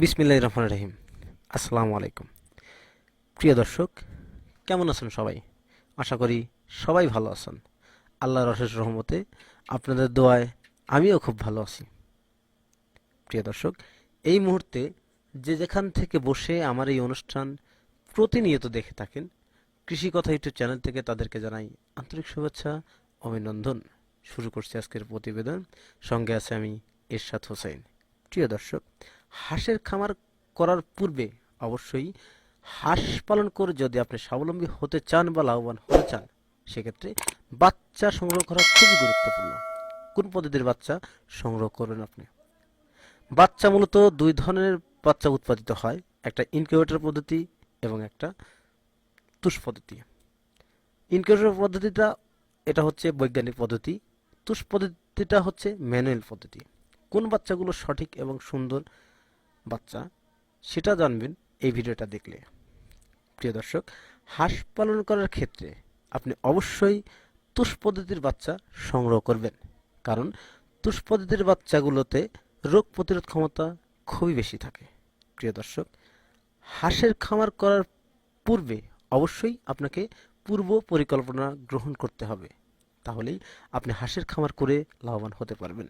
বিসমিল্লাহ রহমান রহিম। আসসালামু আলাইকুম। প্রিয় দর্শক, কেমন আছেন সবাই? আশা করি সবাই ভালো আছেন। আল্লাহর অশেষ রহমতে আপনাদের দোয়ায় আমিও খুব ভালো আছি। প্রিয় দর্শক, এই মুহূর্তে যে যেখান থেকে বসে আমার এই অনুষ্ঠান প্রতিনিয়ত দেখে থাকেন, কৃষি কথা ইউটিউব চ্যানেল থেকে তাদেরকে জানাই আন্তরিক শুভেচ্ছা, অভিনন্দন। শুরু করছি আজকের প্রতিবেদন। সঙ্গে আছে আমি এরশাদ হোসেন। প্রিয় দর্শক হাঁসের খামার করার পূর্বে অবশ্যই হাঁস পালন করে যদি আপনি স্বাবলম্বী হতে চান বা লাভবান হতে চান, সেক্ষেত্রে বাচ্চা সংগ্রহ করা খুবই গুরুত্বপূর্ণ। কোন পদ্ধতির বাচ্চা সংগ্রহ করবেন আপনি? বাচ্চা মূলত দুই ধরনের বাচ্চা উৎপাদিত হয়, একটা ইনকিউবেটর পদ্ধতি এবং একটা তুষ পদ্ধতি। ইনকিউবেটর পদ্ধতিটা, এটা হচ্ছে বৈজ্ঞানিক পদ্ধতি। তুষ পদ্ধতিটা হচ্ছে ম্যানুয়াল পদ্ধতি। কোন বাচ্চাগুলো সঠিক এবং সুন্দর বাচ্চা, সেটা জানবেন এই ভিডিওটা দেখলে। প্রিয় দর্শক, হাঁস পালন করার ক্ষেত্রে আপনি অবশ্যই তুষ পদ্ধতির বাচ্চা সংগ্রহ করবেন। কারণ তুষ পদ্ধতির বাচ্চাগুলোতে রোগ প্রতিরোধ ক্ষমতা খুবই বেশি থাকে। প্রিয় দর্শক, হাঁসের খামার করার পূর্বে অবশ্যই আপনাকে পূর্ব পরিকল্পনা গ্রহণ করতে হবে। তাহলেই আপনি হাঁসের খামার করে লাভবান হতে পারবেন।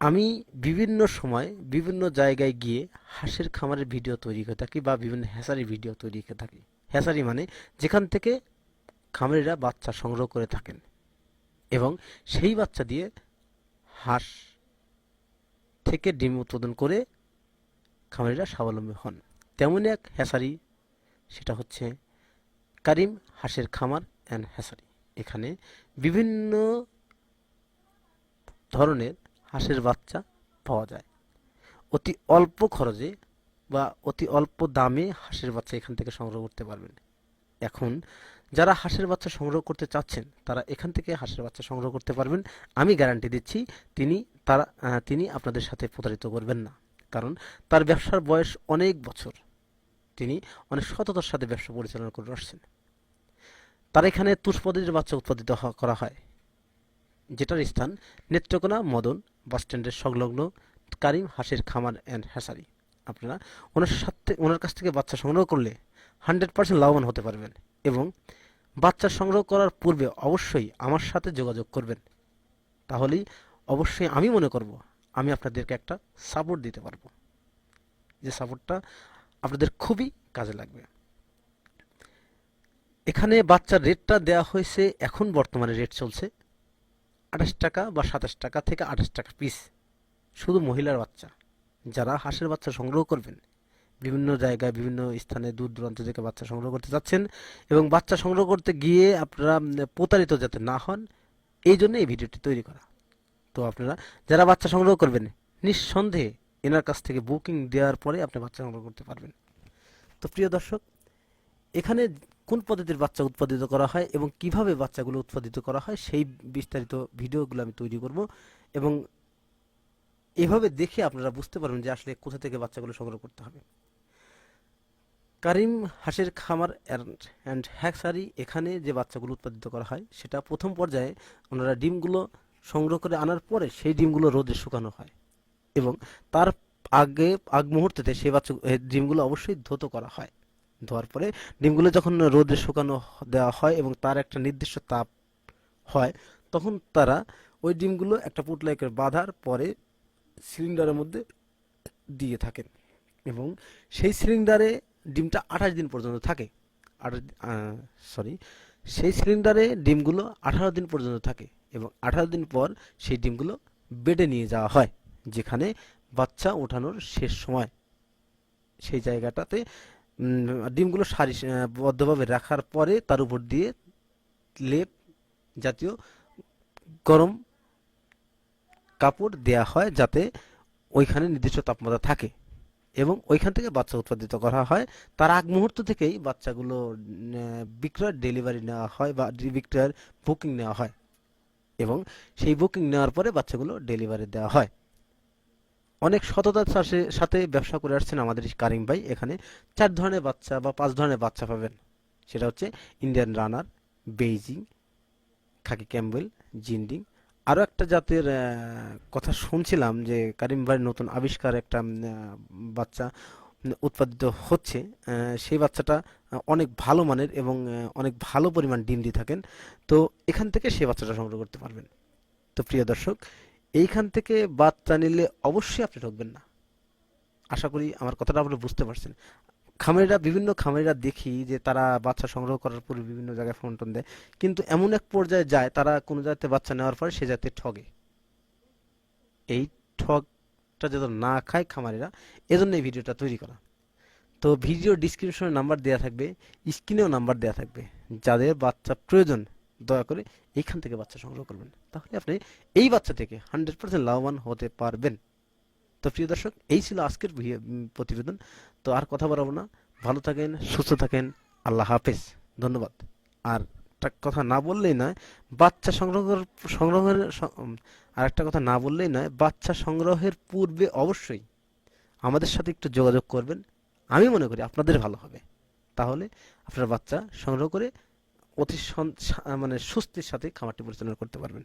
আমি বিভিন্ন সময় বিভিন্ন জায়গায় গিয়ে হাঁসের খামারের ভিডিও তৈরি করে থাকি বা বিভিন্ন হ্যাসারি ভিডিও তৈরি করে থাকি। হ্যাসারি মানে যেখান থেকে খামারিরা বাচ্চা সংগ্রহ করে থাকেন এবং সেই বাচ্চা দিয়ে হাঁস থেকে ডিম উৎপাদন করে খামারিরা স্বাবলম্বী হন। তেমনই এক হ্যাসারি, সেটা হচ্ছে কারিম হাঁসের খামার অ্যান্ড হ্যাসারি। এখানে বিভিন্ন ধরনের হাঁসের বাচ্চা পাওয়া যায়। অতি অল্প খরচে বা অতি অল্প দামে হাঁসের বাচ্চা এখান থেকে সংগ্রহ করতে পারবেন। এখন যারা হাঁসের বাচ্চা সংগ্রহ করতে চাচ্ছেন, তারা এখান থেকে হাঁসের বাচ্চা সংগ্রহ করতে পারবেন। আমি গ্যারান্টি দিচ্ছি, তিনি তারা তিনি আপনাদের সাথে প্রতারিত করবেন না। কারণ তার ব্যবসার বয়স অনেক বছর। তিনি অনেক সততার সাথে ব্যবসা পরিচালনা করে আসছেন। তার এখানে তুষপদের বাচ্চা উৎপাদিত করা হয়। যেটার স্থান নেত্রকোনা, মদন বাসস্ট্যান্ডের সংলগ্ন কারিম হাঁসের খামার অ্যান্ড হ্যাসারি আপনারা ওনার সাথে ওনার কাছ থেকে বাচ্চা সংগ্রহ করলে হান্ড্রেড পার্সেন্ট লাভবান হতে পারবেন এবং বাচ্চা সংগ্রহ করার পূর্বে অবশ্যই আমার সাথে যোগাযোগ করবেন। তাহলেই অবশ্যই আমি মনে করব আমি আপনাদেরকে একটা সাপোর্ট দিতে পারব। যে সাপোর্টটা আপনাদের খুবই কাজে লাগবে। এখানে বাচ্চার রেটটা দেওয়া হয়েছে, এখন বর্তমানে রেট চলছে আঠাশ টাকা বা সাতাশ টাকা থেকে আঠাশ টাকা পিস শুধু মহিলার বাচ্চা। যারা হাঁসের বাচ্চা সংগ্রহ করবেন, বিভিন্ন জায়গায়, বিভিন্ন স্থানে দূর দূরান্ত থেকে বাচ্চা সংগ্রহ করতে যাচ্ছেন এবং বাচ্চা সংগ্রহ করতে গিয়ে আপনারা প্রতারিত যাতে না হন, এই জন্য এই ভিডিওটি তৈরি করা। তো আপনারা যারা বাচ্চা সংগ্রহ করবেন, নিঃসন্দেহে এনার কাছ থেকে বুকিং দেওয়ার পরে আপনি বাচ্চা সংগ্রহ করতে পারবেন। তো প্রিয় দর্শক, এখানে কোন পদ্ধতির বাচ্চা উৎপাদিত করা হয় এবং কীভাবে বাচ্চাগুলো উৎপাদিত করা হয় সেই বিস্তারিত ভিডিওগুলো আমি তৈরি করব এবং এভাবে দেখে আপনারা বুঝতে পারবেন যে আসলে কোথা থেকে বাচ্চাগুলো সংগ্রহ করতে হবে। কারিম হাঁসের খামার অ্যান্ড হ্যাকসারি এখানে যে বাচ্চাগুলো উৎপাদিত করা হয়, সেটা প্রথম পর্যায়ে ওনারা ডিমগুলো সংগ্রহ করে আনার পরে সেই ডিমগুলো রোদে শুকানো হয় এবং তার আগে, আগ মুহূর্তেতে সেই বাচ্চা ডিমগুলো অবশ্যই ধৌত করা হয়। ধোয়ার পরে ডিমগুলো যখন রোদে শুকানো দেওয়া হয় এবং তার একটা নির্দিষ্ট তাপ হয়, তখন তারা ওই ডিমগুলো একটা পুটলায় করে বাঁধার পরে সিলিন্ডারের মধ্যে দিয়ে থাকেন এবং সেই সিলিন্ডারে ডিমটা আঠাশ দিন পর্যন্ত থাকে। আঠাশ সরি সেই সিলিন্ডারে ডিমগুলো আঠারো দিন পর্যন্ত থাকে এবং আঠারো দিন পর সেই ডিমগুলো বেডে নিয়ে যাওয়া হয়, যেখানে বাচ্চা ওঠানোর শেষ সময়। সেই জায়গাটাতে ডিমগুলো সারি বদ্ধভাবে রাখার পরে তার উপর দিয়ে লেপ জাতীয় গরম কাপড় দেয়া হয় যাতে ওইখানে নির্দিষ্ট তাপমাত্রা থাকে এবং ওইখান থেকে বাচ্চা উৎপাদিত করা হয়। তার আগ মুহূর্ত থেকেই বাচ্চাগুলো বিক্রয়ের ডেলিভারি নেওয়া হয় বা বিক্রয়ের বুকিং নেওয়া হয় এবং সেই বুকিং নেওয়ার পরে বাচ্চাগুলো ডেলিভারি দেওয়া হয়। অনেক সততার সাথে ব্যবসা করে আসছেন আমাদের কারিম ভাই। এখানে চার ধরনের বাচ্চা বা পাঁচ ধরনের বাচ্চা পাবেন। সেটা হচ্ছে Indian runner Beijing khaki Campbell Jinding আরও একটা জাতের কথা শুনছিলাম যে কারিম ভাইয়ের নতুন আবিষ্কার একটা বাচ্চা উৎপাদিত হচ্ছে। সেই বাচ্চাটা অনেক ভালো মানের এবং অনেক ভালো পরিমাণ ডিম দিয়ে থাকেন। তো এখান থেকে সেই বাচ্চাটা সংগ্রহ করতে পারবেন। তো প্রিয় দর্শক এইখান থেকে বাচ্চা নিলে অবশ্যই আপনি ঠকবেন না। আশা করি আমার কথাটা আপনি বুঝতে পারছেন। খামারিরা, বিভিন্ন খামারিরা দেখি যে তারা বাচ্চা সংগ্রহ করার পরে বিভিন্ন জায়গায় ফোন টোন দেয়। কিন্তু এমন এক পর্যায়ে যায়, তারা কোনো জায়গাতে বাচ্চা নেওয়ার পরে সে জাতে ঠগে। এই ঠগটা যেন না খায় খামারিরা, এজন্য এই ভিডিওটা তৈরি করা। তো ভিডিও ডিসক্রিপশনে নাম্বার দেওয়া থাকবে, স্ক্রিনেও নাম্বার দেওয়া থাকবে। যাদের বাচ্চা প্রয়োজন দয়া করে এইখান থেকে বাচ্চা সংগ্রহ করবেন। তাহলে আপনি এই বাচ্চা থেকে হান্ড্রেড পার্সেন্ট লাভবান হতে পারবেন। তো প্রিয় দর্শক, এই ছিল আজকের প্রতিবেদন। তো আর কথা বাড়াবো না। ভালো থাকেন, সুস্থ থাকেন। আল্লাহ হাফেজ। ধন্যবাদ। আর কথা না বললেই নয়, বাচ্চা সংগ্রহ সংগ্রহের আর একটা কথা না বললেই নয়, বাচ্চা সংগ্রহের পূর্বে অবশ্যই আমাদের সাথে একটু যোগাযোগ করবেন। আমি মনে করি আপনাদের ভালো হবে। তাহলে আপনার বাচ্চা সংগ্রহ করে অতি মানে সুস্থির সাথে খামারটি পরিচালনা করতে পারবেন।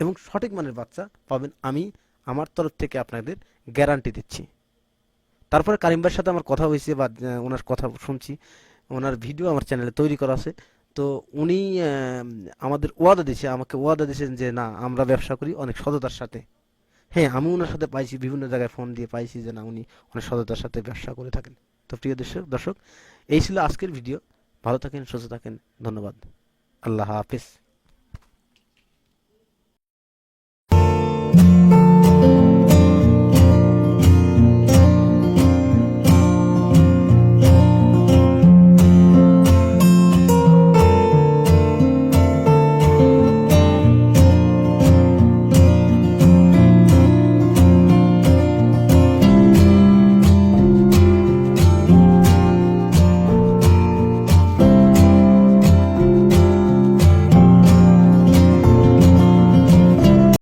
এবং সঠিক মানের বাচ্চা পাবেন আমি আমার তরফ থেকে আপনাদের গ্যারান্টি দিচ্ছি। তারপরে কারিম ভাইয়ের সাথে আমার কথা হয়েছে বা ওনার কথা শুনছি। ওনার ভিডিও আমার চ্যানেলে তৈরি করা আছে। তো উনি আমাদের ওয়াদা দিয়েছে, আমাকে ওয়াদা দিয়েছেন যে, না, আমরা ব্যবসা করি অনেক সততার সাথে। হ্যাঁ আমি ওনার সাথে পাইছি, বিভিন্ন জায়গায় ফোন দিয়ে পাইছি যে, না, উনি অনেক সততার সাথে ব্যবসা করে থাকেন। তো প্রিয় দর্শক দর্শক, এই ছিল আজকের ভিডিও। ভালো থাকেন সুস্থ থাকেন ধন্যবাদ। আল্লাহ হাফিজ।